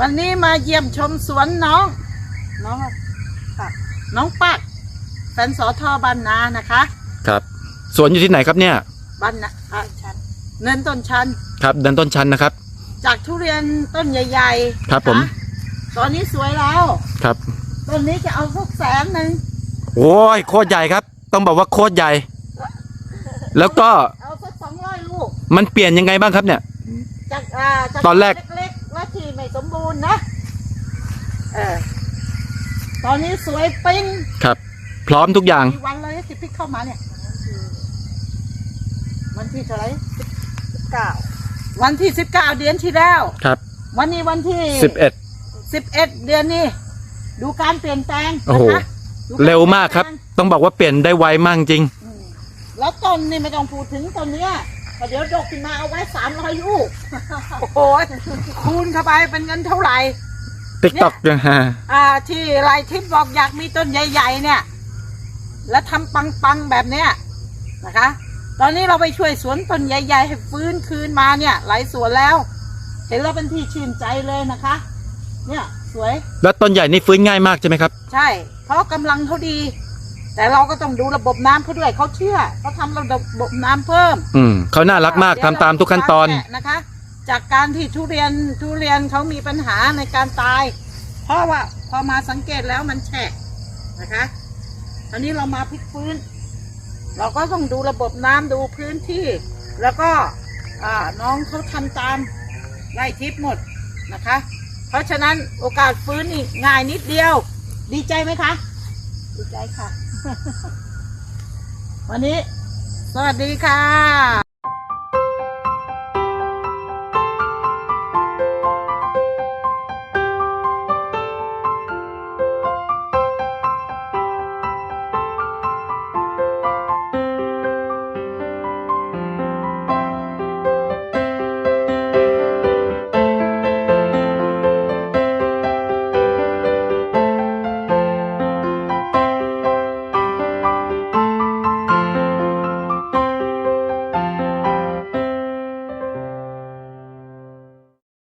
วันนี้มาเยี่ยมชมสวนน้อง น้องอะไรปักน้องปักแฟนสอทอบ้านนานะคะครับสวนอยู่ที่ไหนครับเนี่ยบ้านนาอะชันเนินต้นชัน ครับเดินต้นชันนะครับ จากทุเรียนต้นใหญ่ๆครับผม นะตอนนี้สวยแล้ว ครับต้นนี้จะเอาสักแสนหนึ่งโอ้ยโคตรใหญ่ครับ ต้องบอกว่าโคตรใหญ่ แล้วก็เอาสักสองร้อยลูก มันเปลี่ยนยังไงบ้างครับเนี่ย จากอ่าจากตอนแรก เสมบูรณ์นะเออตอนนี้สวยปิ้งครับ พร้อมทุกอย่าง กี่วันเลยที่พี่เข้ามาเนี่ยวันที่เท่าไหร่สิบเก้าวันที่สิบเก้าเดือนที่แล้ว ครับ วันนี้วันที่สิบเอ็ดสิบเอ็ดเดือนนี้ ดูการเปลี่ยนแปลงโอ้โหนะคะดูกเร็วมากครับเปลี่ยนแปลงต้องบอกว่าเปลี่ยนได้ไวมากจริงอืมแล้วต้นนี่ไม่ต้องพูดถึงต้นเนี้ยแต่ เดี๋ยวดกขึ้นมาเอาไว้สามร้อยลูก โอ้โหคูณเข้าไปเป็นเงินเท่าไหร่ ติ๊กต็อกยังฮะอ่า ที่ไรทิพย์บอกอยากมีต้นใหญ่ๆเนี่ย แล้วทำปังๆแบบเนี้ยนะคะ ตอนนี้เราไปช่วยสวนต้นใหญ่ๆให้ฟื้นคืนมาเนี่ย หลายสวนแล้ว เห็นแล้วเป็นที่ชื่นใจเลยนะคะ เนี่ยสวย แล้วต้นใหญ่นี่ฟื้นง่ายมากใช่ไหมครับ ใช่ เพราะกำลังเขาดี แต่เราก็ต้องดูระบบน้ำเขาด้วยเขาเชื่อเขาทำระบบน้ำเพิ่ม อืมเขาน่ารักมากทำตามทุกขั้นตอน เดี๋ยวเราดูการแกะนะคะ จากการที่ทุเรียนทุเรียนเขามีปัญหาในการตาย เพราะว่าพอมาสังเกตแล้วมันแฉะนะคะอันนี้เรามาพลิกฟื้น เราก็ต้องดูระบบน้ำดูพื้นที่ แล้วก็อ่าน้องเขาทำตามไล่ทิพย์หมดนะคะ เพราะฉะนั้นโอกาสฟื้นนี่ง่ายนิดเดียว ดีใจไหมคะ ดีใจค่ะ วันนี้ สวัสดีค่ะ